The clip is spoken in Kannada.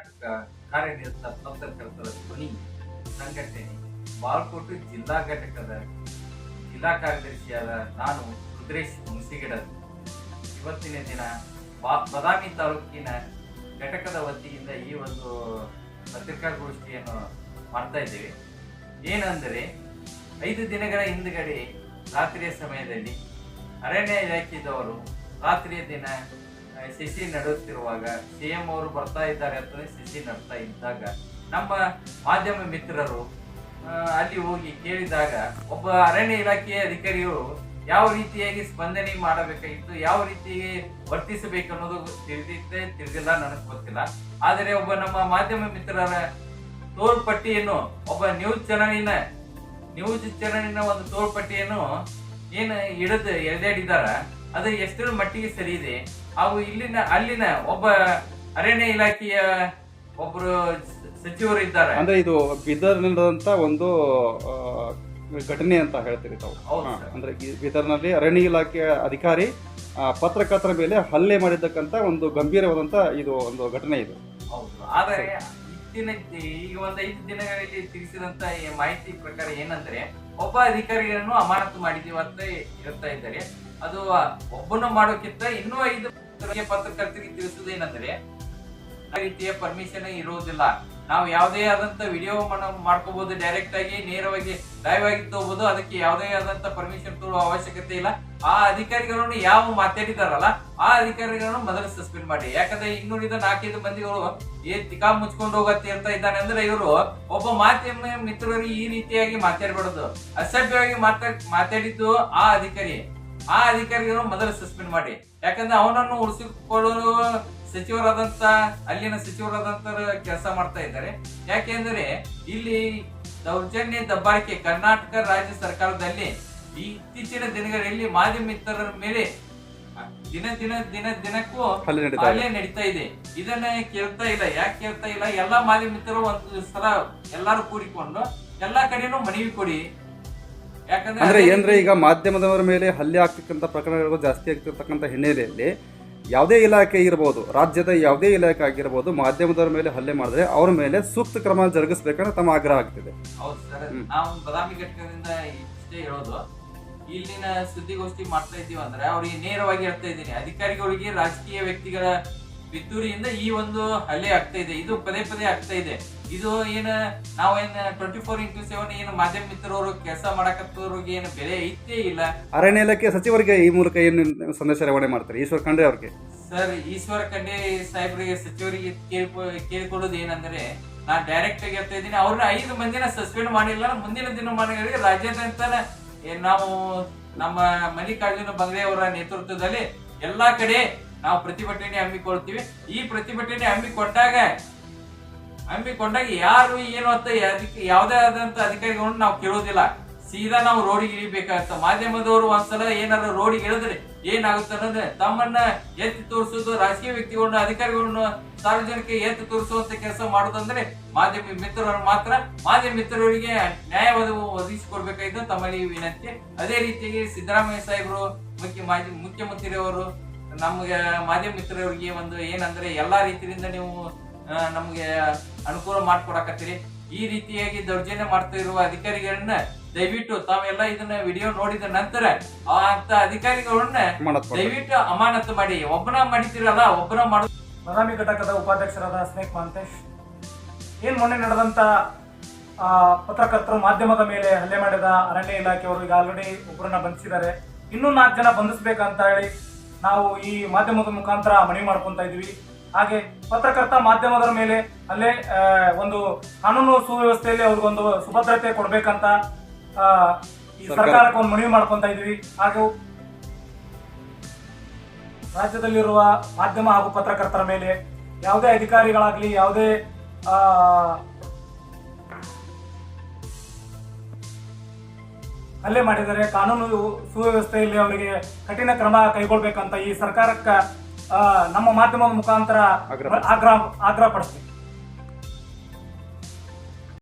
ಕರ್ನಾಟಕ ಕಾರ್ಯನಿರತ ಪತ್ರಕರ್ತರ ಧ್ವನಿ ಸಂಘಟನೆ ಬಾಳ್ಕೋಟು ಜಿಲ್ಲಾ ಘಟಕದ ಜಿಲ್ಲಾ ಕಾರ್ಯದರ್ಶಿಯಾದ ನಾನು ರುದ್ರೇಶ್ ಹುಣಸಿಗಿಡದ್ ಇವತ್ತಿನ ದಿನ ಬಾ- ಬದಾಮಿ ತಾಲೂಕಿನ ಘಟಕದ ವತಿಯಿಂದ ಈ ಒಂದು ಪತ್ರಿಕಾಗೋಷ್ಠಿಯನ್ನು ಮಾಡ್ತಾ ಇದ್ದೇವೆ. ಏನಂದರೆ, ಐದು ದಿನಗಳ ಹಿಂದುಗಡೆ ರಾತ್ರಿಯ ಸಮಯದಲ್ಲಿ ಅರಣ್ಯ ಇಲಾಖೆದವರು ರಾತ್ರಿಯ ದಿನ ಸಸಿ ನಡುತ್ತಿರುವಾಗ ಸಿ ಎಂ ಅವರು ಬರ್ತಾ ಇದ್ದಾರೆ ಅಂತ ಸಿಸಿ ನಡ್ತಾ ಇದ್ದಾಗ ನಮ್ಮ ಮಾಧ್ಯಮ ಮಿತ್ರರು ಅಲ್ಲಿ ಹೋಗಿ ಕೇಳಿದಾಗ ಒಬ್ಬ ಅರಣ್ಯ ಇಲಾಖೆಯ ಅಧಿಕಾರಿಯು ಯಾವ ರೀತಿಯಾಗಿ ಸ್ಪಂದನೆ ಮಾಡಬೇಕಾಗಿತ್ತು, ಯಾವ ರೀತಿ ವರ್ತಿಸಬೇಕು ಅನ್ನೋದು ತಿಳಿದಿದ್ದೆ, ತಿಳಿದಿಲ್ಲ, ನನಗೆ ಗೊತ್ತಿಲ್ಲ. ಆದರೆ ಒಬ್ಬ ನಮ್ಮ ಮಾಧ್ಯಮ ಮಿತ್ರರ ತೋಳ್ಪಟ್ಟಿಯನ್ನು, ಒಬ್ಬ ನ್ಯೂಸ್ ಚಾನಲಿನ ನ್ಯೂಸ್ ಚಾನಲಿನ ಒಂದು ತೋಳ್ಪಟ್ಟಿಯನ್ನು ಏನು ಹಿಡಿದು ಎಳೆದಾಡಿದಾರ ಅದು ಎಷ್ಟರ ಮಟ್ಟಿಗೆ ಸರಿ ಇದೆ ಹಾಗೂ ಇಲ್ಲಿನ ಅಲ್ಲಿನ ಒಬ್ಬ ಅರಣ್ಯ ಇಲಾಖೆಯ ಒಬ್ರು ಸಚಿವರು ಇದ್ದಾರೆ. ಅಂದ್ರೆ ಇದು ಬೀದರ್ ನಡೆದಂತ ಒಂದು ಘಟನೆ ಅಂತ ಹೇಳ್ತೀರಿ ತಾವು. ಅಂದ್ರೆ ಬಿದರ್ನಲ್ಲಿ ಅರಣ್ಯ ಇಲಾಖೆಯ ಅಧಿಕಾರಿ ಪತ್ರಕರ್ತರ ಮೇಲೆ ಹಲ್ಲೆ ಮಾಡಿದ್ದಕ್ಕಂತ ಒಂದು ಗಂಭೀರವಾದಂತ ಇದು ಒಂದು ಘಟನೆ ಇದು. ಹೌದು. ಆದರೆ ಇತ್ತಿನ ಈಗ ಒಂದು ಐದು ದಿನಗಳಲ್ಲಿ ತಿಳಿಸಿದಂತ ಈ ಮಾಹಿತಿ ಪ್ರಕಾರ ಏನಂದ್ರೆ ಒಬ್ಬ ಅಧಿಕಾರಿಯನ್ನು ಅಮಾನತು ಮಾಡಿದೀವಿ ಅಂತ ಹೇಳ್ತಾ ಇದ್ದಾರೆ. ಅದು ಒಬ್ಬನ ಮಾಡೋಕ್ಕಿಂತ ಇನ್ನೂ ಐದು ಪತ್ರಕರ್ತರಿಗೆ ತಿಳಿಸುವುದೇನಂದ್ರೆ, ಆ ರೀತಿಯ ಪರ್ಮಿಷನ್ ಇರುವುದಿಲ್ಲ. ನಾವು ಯಾವುದೇ ಆದಂತ ವಿಡಿಯೋ ಮಾಡ್ಕೋಬಹುದು ಡೈರೆಕ್ಟ್ ಆಗಿ, ನೇರವಾಗಿ ಲೈವ್ ಆಗಿ ತಗೋಬಹುದು ಅದಕ್ಕೆ ಯಾವುದೇ ಆದಂತ ಪರ್ಮಿಷನ್ ತಗೊಳ್ಳುವ ಅವಶ್ಯಕತೆ ಇಲ್ಲ. ಆ ಅಧಿಕಾರಿಗಳನ್ನು ಯಾವ ಮಾತಾಡಿದಾರಲ್ಲ, ಆ ಅಧಿಕಾರಿಗಳನ್ನು ಮೊದಲು ಸಸ್ಪೆಂಡ್ ಮಾಡಿ. ಯಾಕಂದ್ರೆ ಇನ್ನುಳಿದ ನಾಲ್ಕೈದು ಮಂದಿಗಳು, ಏ ತಿಕಾ ಮುಚ್ಕೊಂಡು ಹೋಗತ್ತೆ ಅಂತ ಇದ್ದಾನೆ ಅಂದ್ರೆ ಇವರು ಒಬ್ಬ ಮಾಧ್ಯಮ ಮಿತ್ರರು ಈ ರೀತಿಯಾಗಿ ಮಾತಾಡ್ಬಾರದು. ಅಸಭ್ಯವಾಗಿ ಮಾತಾ ಮಾತಾಡಿದ್ದು ಆ ಅಧಿಕಾರಿ. ಆ ಅಧಿಕಾರಿಗಳು ಮೊದಲು ಸಸ್ಪೆಂಡ್ ಮಾಡಿ. ಯಾಕಂದ್ರೆ ಅವನನ್ನು ಉಳಿಸಿಕೊಳ್ಳಲು ಸಚಿವರಾದಂತ ಅಲ್ಲಿನ ಸಚಿವರಾದಂತ ಕೆಲಸ ಮಾಡ್ತಾ ಇದ್ದಾರೆ. ಯಾಕೆಂದ್ರೆ ಇಲ್ಲಿ ದೌರ್ಜನ್ಯ ದಬ್ಬಾಳಿಕೆ ಕರ್ನಾಟಕ ರಾಜ್ಯ ಸರ್ಕಾರದಲ್ಲಿ ಇತ್ತೀಚಿನ ದಿನಗಳಲ್ಲಿ ಮಾಧ್ಯಮ ಮಿತ್ರರ ಮೇಲೆ ದಿನ ದಿನ ದಿನ ದಿನಕ್ಕೂ ಹಲ್ಲೆ ನಡೀತಾ ಇದೆ. ಇದೆ. ಇದನ್ನ ಕೇಳ್ತಾ ಇಲ್ಲ. ಯಾಕೆ ಕೇಳ್ತಾ ಇಲ್ಲ? ಎಲ್ಲಾ ಮಾಧ್ಯಮ ಮಿತ್ರರು ಒಂದು ಸಲ ಎಲ್ಲಾರು ಕೂಡಿಕೊಂಡು ಎಲ್ಲಾ ಕಡೆನೂ ಮನವಿ ಕೊಡಿ. ಅಂದ್ರೆ ಏನಂದ್ರೆ ಈಗ ಮಾಧ್ಯಮದವರ ಮೇಲೆ ಹಲ್ಲೆ ಆಗ್ತಕ್ಕಂಥ ಪ್ರಕರಣಗಳು ಜಾಸ್ತಿ ಆಗ್ತಿರ್ತಕ್ಕಂಥ ಹಿನ್ನೆಲೆಯಲ್ಲಿ ಯಾವುದೇ ಇಲಾಖೆ ಇರಬಹುದು ರಾಜ್ಯದ ಯಾವುದೇ ಇಲಾಖೆ ಆಗಿರಬಹುದು ಮಾಧ್ಯಮದವರ ಮೇಲೆ ಹಲ್ಲೆ ಮಾಡಿದ್ರೆ ಅವ್ರ ಮೇಲೆ ಸೂಕ್ತ ಕ್ರಮ ಜರುಗಿಸಬೇಕಂದ್ರೆ ತಮ್ಮ ಆಗ್ರಹ ಆಗ್ತಿದೆ. ನಾವು ಬದಾಮಿ ಘಟಕದಿಂದ ಇಷ್ಟೇ ಹೇಳೋದು. ಇಲ್ಲಿನ ಸುದ್ದಿಗೋಷ್ಠಿ ಮಾಡ್ತಾ ಇದೀವಿ ಅಂದ್ರೆ ಅವ್ರಿಗೆ ನೇರವಾಗಿ ಹೇಳ್ತಾ ಇದ್ದೀನಿ. ಅಧಿಕಾರಿಗಳಿಗೆ ರಾಜಕೀಯ ವ್ಯಕ್ತಿಗಳ ಪಿತೂರಿಯಿಂದ ಈ ಒಂದು ಹಲ್ಲೆ ಆಗ್ತಾ ಇದೆ. ಇದು ಪದೇ ಪದೇ ಆಗ್ತಾ ಇದೆ. ಇದು ಏನ ನಾವೇನ್ ಟ್ವೆಂಟಿ ಫೋರ್ ಇಂಟು ಸೆವೆನ್ ಏನು ಮಾಧ್ಯಮ ಮಿತ್ರರು ಕೆಲಸ ಮಾಡಕತ್ತವ್ರಿಗೆ ಏನು ಬೆಲೆ ಐತೇ ಇಲ್ಲ. ಅರಣ್ಯ ಇಲಾಖೆ ಸಚಿವರಿಗೆ ಈ ಮೂಲಕ ಏನು ಸಂದೇಶ ರವಾನೆ ಮಾಡ್ತಾರೆ? ಈಶ್ವರ್ ಖಂಡ್ರೆ ಅವ್ರಿಗೆ. ಸರ್ ಈಶ್ವರ ಖಂಡೆ ಸಾಹೇಬ್ರಿಗೆ ಸಚಿವರಿಗೆ ಕೇಳ್ಕೊ ಕೇಳ್ಕೊಳ್ಳೋದು ಏನಂದ್ರೆ ನಾ ಡೈರೆಕ್ಟ್ ಆಗಿ ಹೇಳ್ತಾ ಇದ್ದೀನಿ ಅವ್ರನ್ನ ಐದು ಮಂದಿನ ಸಸ್ಪೆಂಡ್ ಮಾಡಿಲ್ಲ ಮುಂದಿನ ದಿನಮಾನಗಳಿಗೆ ರಾಜ್ಯಾದ್ಯಂತ ಏನ್ ನಾವು ನಮ್ಮ ಮಲ್ಲಿಕಾರ್ಜುನ ಬಂಗ್ಲೆ ಅವರ ನೇತೃತ್ವದಲ್ಲಿ ಎಲ್ಲಾ ಕಡೆ ನಾವು ಪ್ರತಿಭಟನೆ ಹಮ್ಮಿಕೊಳ್ತೀವಿ. ಈ ಪ್ರತಿಭಟನೆ ಹಮ್ಮಿಕೊಂಡಾಗ ಹಮ್ಮಿಕೊಂಡಾಗ ಯಾರು ಏನು ಅಂತ ಅದಕ್ಕೆ ಯಾವುದೇ ಆದಂತ ಅಧಿಕಾರಿಗಳನ್ನು ನಾವು ಕೇಳೋದಿಲ್ಲ. ಸೀದಾ ನಾವು ರೋಡಿಗೆ ಇಳಿಬೇಕಾಗತ್ತ. ಮಾಧ್ಯಮದವರು ಒಂದ್ಸಲ ಏನಾರ ರೋಡಿಗೆ ಇಳಿದ್ರೆ ಏನಾಗುತ್ತೆ ಅನ್ನೋದು ತಮ್ಮನ್ನ ಎತ್ತಿ ತೋರಿಸೋದು, ರಾಜಕೀಯ ವ್ಯಕ್ತಿಗಳನ್ನ, ಅಧಿಕಾರಿಗಳನ್ನ ಸಾರ್ವಜನಿಕ ಎತ್ತಿ ತೋರಿಸುವಂತ ಕೆಲಸ ಮಾಡೋದಂದ್ರೆ ಮಾಧ್ಯಮ ಮಿತ್ರರು ಮಾತ್ರ. ಮಾಧ್ಯಮ ಮಿತ್ರರಿಗೆ ನ್ಯಾಯವಾದ ಒದಗಿಸಿಕೊಡ್ಬೇಕಾಯ್ತು ತಮ್ಮಲ್ಲಿ ವಿನಂತಿ. ಅದೇ ರೀತಿಯಾಗಿ ಸಿದ್ದರಾಮಯ್ಯ ಸಾಹೇಬರು, ಮುಖ್ಯ ಮಾಜಿ ಮುಖ್ಯಮಂತ್ರಿಯವರು ನಮ್ಗೆ ಮಾಧ್ಯಮ ಮಿತ್ರರಿಗೆ ಒಂದು ಏನಂದ್ರೆ ಎಲ್ಲಾ ರೀತಿಯಿಂದ ನೀವು ನಮ್ಗೆ ಅನುಕೂಲ ಮಾಡ್ಕೊಡಕತ್ತೀರಿ. ಈ ರೀತಿಯಾಗಿ ದೌರ್ಜನ್ಯ ಮಾಡ್ತಾ ಇರುವ ಅಧಿಕಾರಿಗಳನ್ನ ದಯವಿಟ್ಟು ತಾವೆಲ್ಲ ಇದನ್ನ ವಿಡಿಯೋ ನೋಡಿದ ನಂತರ ಆ ಅಂತ ಅಧಿಕಾರಿಗಳನ್ನ. ದಯವಿಟ್ಟು ಅಮಾನತು ಮಾಡಿ. ಒಬ್ಬನ ಮಾಡಿತಿರಲ್ಲ ಒಬ್ಬನ ಮಾಡ ಬದಾಮಿ ಘಟಕದ ಉಪಾಧ್ಯಕ್ಷರಾದ ಸ್ನೇಕ್ ಮಹಂತೇಶ್ ಏನ್ ಮೊನ್ನೆ ನಡೆದಂತ ಆ, ಪತ್ರಕರ್ತರು ಮಾಧ್ಯಮದ ಮೇಲೆ ಹಲ್ಲೆ ಮಾಡಿದ ಅರಣ್ಯ ಇಲಾಖೆಯವರು ಈಗ ಆಲ್ರೆಡಿ ಒಬ್ಬರನ್ನ ಬಂಧಿಸಿದ್ದಾರೆ. ಇನ್ನೂ ನಾಲ್ಕು ಜನ ಬಂಧಿಸಬೇಕಂತ ಹೇಳಿ ನಾವು ಈ ಮಾಧ್ಯಮದ ಮುಖಾಂತರ ಮನವಿ ಮಾಡ್ಕೊಂತ ಇದೀವಿ ಹಾಗೆ ಪತ್ರಕರ್ತ ಮಾಧ್ಯಮದರ ಮೇಲೆ ಅಲ್ಲೇ ಒಂದು ಕಾನೂನು ಸುವ್ಯವಸ್ಥೆಯಲ್ಲಿ ಅವ್ರಿಗೊಂದು ಸುಭದ್ರತೆ ಕೊಡ್ಬೇಕಂತ ಈ ಸರ್ಕಾರ- ಸರ್ಕಾರಕ್ಕೆ ಒಂದು ಮನವಿ ಮಾಡ್ಕೊಂತ ಇದೀವಿ ಹಾಗೂ ರಾಜ್ಯದಲ್ಲಿರುವ ಮಾಧ್ಯಮ ಹಾಗೂ ಪತ್ರಕರ್ತರ ಮೇಲೆ ಯಾವುದೇ ಅಧಿಕಾರಿಗಳಾಗ್ಲಿ ಯಾವುದೇ ಆ, ಹಲ್ಲೆ ಮಾಡಿದರೆ ಕಾನೂನು ಸುವ್ಯವಸ್ಥೆಯಲ್ಲಿ ಅವರಿಗೆ ಕಠಿಣ ಕ್ರಮ ಕೈಗೊಳ್ಬೇಕಂತ ಈ ಸರ್ಕಾರಕ್ಕೆ ನಮ್ಮ ಮಾಧ್ಯಮದ ಮುಖಾಂತರ ಆಗ್ರಹ ಆಗ್ರಹ ಪಡಿಸ್ತೀವಿ